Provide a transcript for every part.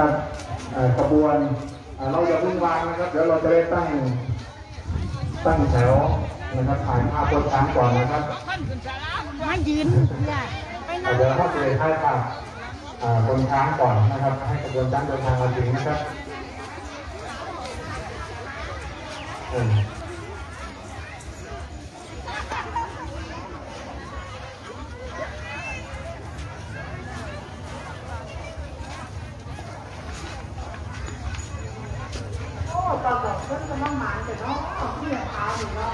วนอ่าเราอย่าวุ่นวายนะครับเดี๋ยวเราจะได้ตั้งตั้งแถวนะครับถ่ายภาพบนช้างก่อนนะครับมายืนเนี่ยไปนั่งเดี๋ยวเราจะได้ถ่ายภาพอ่าบนช้างก่อนนะครับ ให้กระบวนช้างเดินทางมาถึงนะครับอืม โอ้ตอนดอก เพิ่งจะมาหมานแต่เนาะที่อย่างเท้าอยู่เนาะ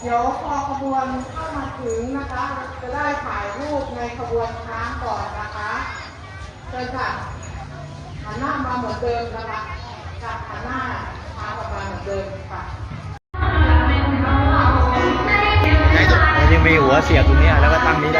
เดี๋ยวพอขบวนเข้ามาถึงนะคะ จะได้ถ่ายรูปในขบวนช้างก่อนนะคะเชิญค่ะหันหน้ามาเหมือนเดิมนะคะค่ะหันหน้าช้างออกมาเหมือนเดิมค่ะยังมีหัวเสียบตรงนี้แล้วก็ตั้งนี้ได้